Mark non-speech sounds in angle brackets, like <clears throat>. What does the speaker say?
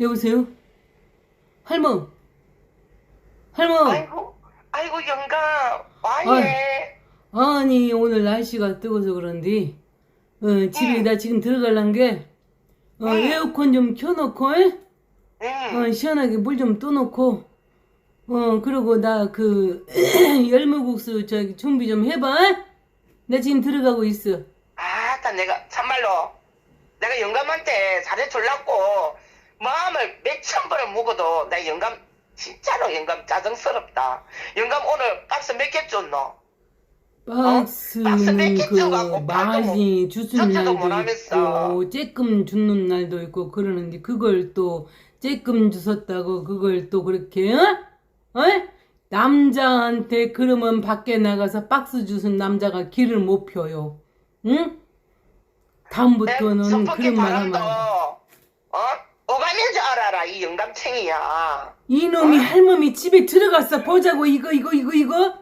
여보세요? 할멈. 할멈. 아이고, 아이고 영감, 와예. 아니 오늘 날씨가 뜨거워서 그런데 어, 집에 응. 나 지금 들어갈란 게 어, 응. 에어컨 좀 켜놓고 에? 응. 어, 시원하게 물 좀 떠놓고 어 그리고 나 그 <clears throat> 열무국수 저기 준비 좀 해봐 에? 나 지금 들어가고 있어 아따 내가 참말로 내가 영감한테 잘해줄라고 마음을 몇천 번을 먹어도 나 영감 진짜로 영감 짜증스럽다. 영감 오늘 박스 몇 개 줬노? 박스 몇개그 주스는 젖지도 날도. 있고 쬐끔 주는 날도 있고 그러는데 그걸 또 쬐끔 주웠다고 그걸 또 그렇게 어? 어? 남자한테 그러면 밖에 나가서 박스 주는 남자가 길을 못 펴요 응? 다음부터는 그런 말 하면. 어? 이 영감탱이야. 이놈이 어? 할멈이 집에 들어갔어 보자고 이거 이거 이거 이거